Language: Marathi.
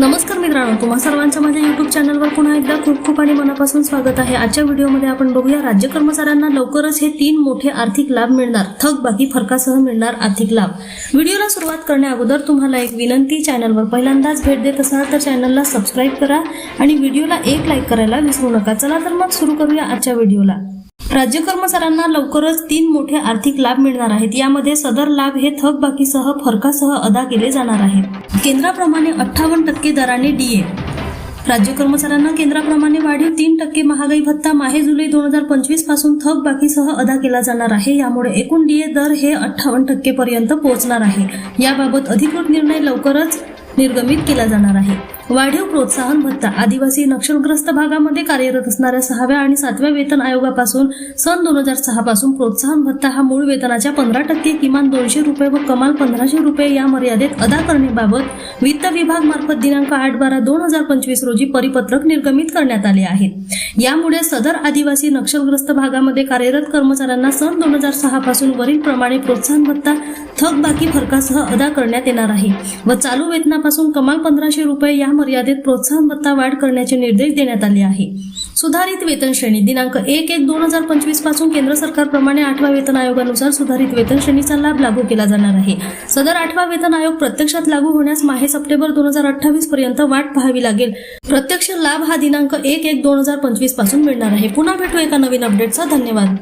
नमस्कार मित्रांनो तुम्हा सर्वांचं माझ्या युट्यूब चॅनलवर पुन्हा एकदा खूप खूप आणि मनापासून स्वागत आहे. आजच्या व्हिडिओमध्ये आपण बघूया राज्य कर्मचाऱ्यांना लवकरच हे तीन मोठे आर्थिक लाभ मिळणार. थक बाकी फरकासह मिळणार आर्थिक लाभ. व्हिडिओला सुरुवात करण्या अगोदर तुम्हाला एक विनंती चॅनलवर पहिल्यांदाच भेट देत असाल तर चॅनलला सबस्क्राईब करा आणि व्हिडिओला एक लाईक करायला विसरू नका. चला तर मग सुरू करूया आजच्या व्हिडिओला. राज्य कर्मचाऱ्यांना लवकरच तीन मोठे आर्थिक लाभ मिळणार आहेत. यामध्ये सदर लाभ हे थकबाकीसह फरकासह अदा केले जाणार आहे केंद्राप्रमाणे अठ्ठावन्न टक्के दराने डीए राज्य कर्मचाऱ्यांना केंद्राप्रमाणे वाढीव तीन टक्के महागाई भत्ता माहे जुलै दोन हजार पंचवीसपासून थक बाकीसह अदा केला जाणार आहे. यामुळे एकूण डीए दर हे अठ्ठावन्न टक्के पर्यंत पोहोचणार आहे. याबाबत अधिकृत निर्णय लवकरच निर्गमित केला जाणार आहे. वाढीव प्रोत्साहन भत्ता. आदिवासी नक्षलग्रस्त भागामध्ये कार्यरत असणाऱ्या सहाव्या आणि सातव्या वेतन आयोगापासून सन दोन हजार सहा पासून प्रोत्साहन भत्ता हा मूळ वेतनाच्या पंधरा टक्के किमान दोनशे रुपये व कमाल पंधराशे रुपये या मर्यादेत अदा करण्याबाबत वित्त विभाग मार्फत दिनांक आठ बारा दोन हजार पंचवीस रोजी परिपत्रक निर्गमित करण्यात आले आहे. यामुळे सदर आदिवासी नक्षलग्रस्त भागामध्ये कार्यरत कर्मचाऱ्यांना सन दोन हजार सहा पासून वरील प्रमाणे प्रोत्साहन भत्ता थकबाकी फरकासह अदा करण्यात येणार आहे व चालू वेतनापासून कमाल पंधराशे रुपये या मर्यादेत प्रोत्साहन भत्ता वाढ करण्याचे निर्देश देण्यात आले आहे. सुधारित वेतन श्रेणी दिनांक एक एक दोन हजार पंचवीसपासून केंद्र सरकारप्रमाणे आठव्या वेतन आयोगानुसार सुधारित वेतन श्रेणीचा लाभ लागू केला जाणार आहे. सदर आठवा वेतन आयोग प्रत्यक्षात लागू होण्यास माहे सप्टेंबर दोन हजार अठ्ठावीस पर्यंत वाट पाहावी लागेल. प्रत्यक्ष लाभ हा दिनांक एक एक दोन हजार पंचवीसपासून मिळणार आहे. पुन्हा भेटू एका नवीन अपडेटचा. धन्यवाद.